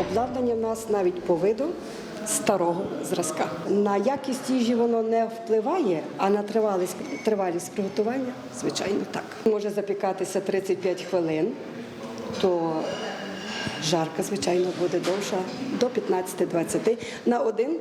Обладнання в нас навіть по виду старого зразка. На якість їжі воно не впливає, а на тривалість, тривалість приготування, звичайно, так. Може запікатися 35 хвилин, то жарка, звичайно, буде довша до 15-20 на один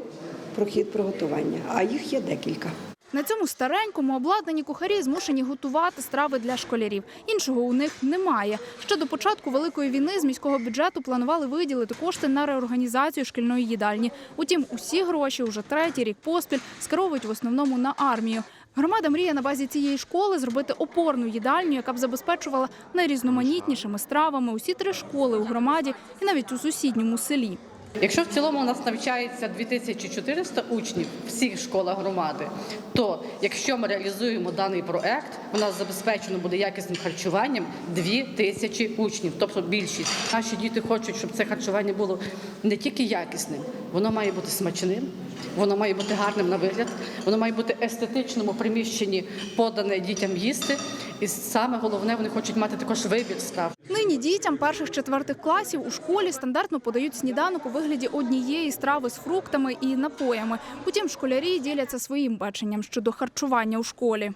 прохід приготування, а їх є декілька. На цьому старенькому обладнанні кухарі змушені готувати страви для школярів. Іншого у них немає. Ще до початку великої війни з міського бюджету планували виділити кошти на реорганізацію шкільної їдальні. Утім, усі гроші уже третій рік поспіль скеровують в основному на армію. Громада мріє на базі цієї школи зробити опорну їдальню, яка б забезпечувала найрізноманітнішими стравами усі три школи у громаді і навіть у сусідньому селі. Якщо в цілому у нас навчається 2400 учнів всіх школах громади, то якщо ми реалізуємо даний проект, у нас забезпечено буде якісним харчуванням 2000 учнів, тобто більшість. Наші діти хочуть, щоб це харчування було не тільки якісним, воно має бути смачним, воно має бути гарним на вигляд, воно має бути естетичному приміщенні подане дітям їсти. І саме головне, вони хочуть мати також вибір страв. Нині дітям перших-четвертих класів у школі стандартно подають сніданок у вигляді однієї страви з фруктами і напоями. Утім, школярі діляться своїм баченням щодо харчування у школі.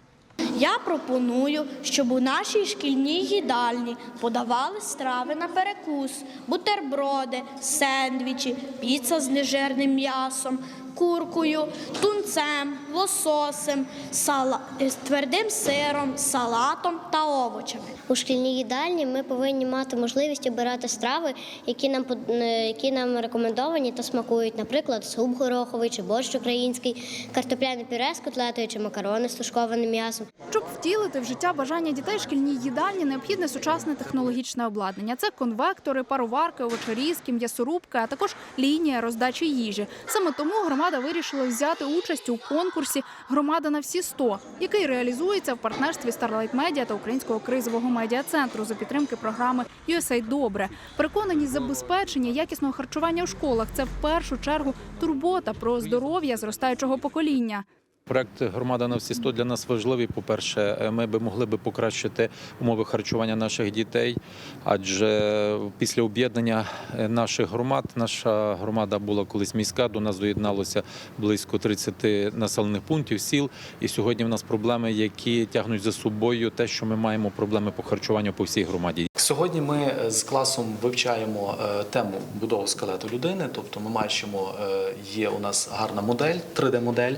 Я пропоную, щоб у нашій шкільній їдальні подавали страви на перекус, бутерброди, сендвічі, піца з нежирним м'ясом, куркою, тунцем, лососем, сала... е, твердим сиром, салатом та овочами. У шкільній їдальні ми повинні мати можливість обирати страви, які нам е, які нам рекомендовані та смакують, наприклад, суп гороховий чи борщ український, картопляне пюре з котлетою чи макарони з тушкованим м'ясом. Щоб втілити в життя бажання дітей шкільній їдальні необхідне сучасне технологічне обладнання. Це конвектори, пароварки, овочерізки, м'ясорубки, а також лінія роздачі їжі. Саме тому громада вирішила взяти участь у конкурсі Громада на всі 100», який реалізується в партнерстві Starlight Media та Українського кризового медіа-центру за підтримки програми «USA Добре. Переконані забезпечення якісного харчування у школах це в першу чергу турбота про здоров'я зростаючого покоління. Проект громада на всі 100 для нас важливий. По-перше, е, ми би могли би покращити умови харчування наших дітей, адже після об'єднання е, наших громад, наша громада була колись міська. До нас доєдналося близько 30 населених пунктів, сіл. І сьогодні в нас проблеми, які тягнуть за собою те, що ми маємо проблеми по харчуванню по всій громаді. Сьогодні ми з класом вивчаємо е, тему будови скелету людини. Тобто, ми бачимо, е, є у нас гарна модель, 3D-модель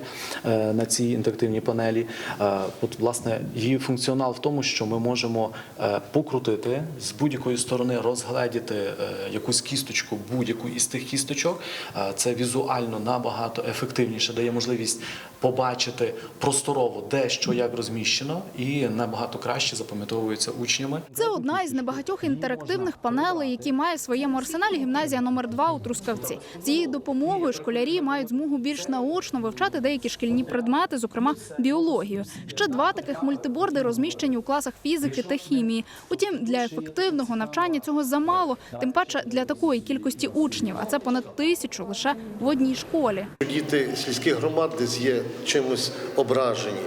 е, на цій інтерактивній панелі. Е, От, власне, її функціонал в тому, що ми можемо е, покрутити з будь-якої сторони, розгледіти е, якусь кісточку, будь-яку із тих кісточок. Е, Це візуально набагато ефективніше, дає можливість побачити просторово, де що як розміщено, і набагато краще запам'ятовується учнями. Це одна із небагатьох інтерактивних панелей, які має в своєму арсеналі гімназія номер 2 у Трускавці. З її допомогою школярі мають змогу більш наочно вивчати деякі шкільні предмети, зокрема біологію. Ще два таких мультиборди розміщені у класах фізики та хімії. Утім, для ефективного навчання цього замало, тим паче для такої кількості учнів, а це понад тисячу лише в одній школі. Діти сільських громад десь є чимось ображені.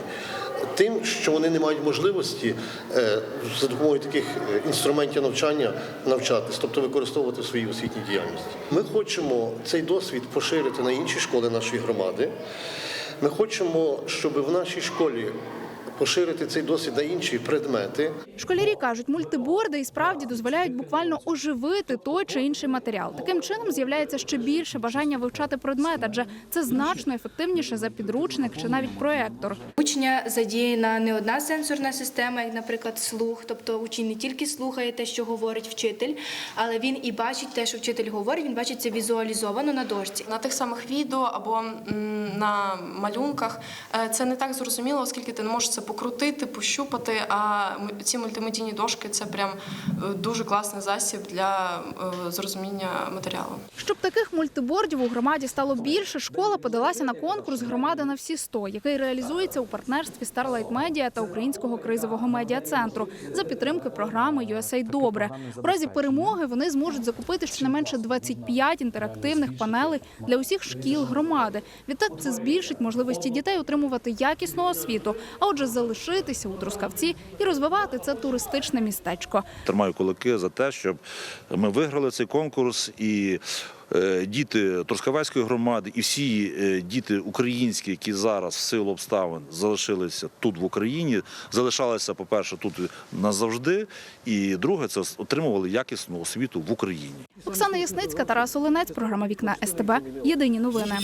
Тим, що вони не мають можливості е, за допомогою таких е, інструментів навчання навчатись, тобто використовувати в своїй освітній діяльності. Ми хочемо цей досвід поширити на інші школи нашої громади. Ми хочемо, щоб в нашій школі поширити цей досвід на інші предмети. Школярі кажуть, мультиборди і справді дозволяють буквально оживити той чи інший матеріал. Таким чином з'являється ще більше бажання вивчати предмет, адже це значно ефективніше за підручник чи навіть проектор. Учня задіяна не одна сенсорна система, як, наприклад, слух. Тобто учень не тільки слухає те, що говорить вчитель, але він і бачить те, що вчитель говорить, він бачить це візуалізовано на дошці. На тих самих відео або на малюнках е, це не так зрозуміло, оскільки ти не можеш це покрутити, пощупати. А ці мультимедійні дошки це прям е, дуже класний засіб для е, зрозуміння матеріалу. Щоб таких мультибордів у громаді стало більше, школа подалася на конкурс Громада на всі 100», який реалізується у партнерстві Starlight Media та Українського кризового медіа-центру за підтримки програми USAID Добре. У разі перемоги вони зможуть закупити щонайменше 25 інтерактивних панелей для усіх шкіл громади. Відтак це збільшить можливості дітей отримувати якісну освіту, а отже, залишитися у Трускавці і розвивати це туристичне містечко. Тримаю кулаки за те, щоб ми виграли цей конкурс і. е, Діти Трускавецької громади і всі е, діти українські, які зараз в силу обставин залишилися тут в Україні, залишалися, по-перше, тут назавжди. І друге, це отримували якісну освіту в Україні. Оксана Ясницька, Тарас Оленець, програма Вікна СТБ. Єдині новини.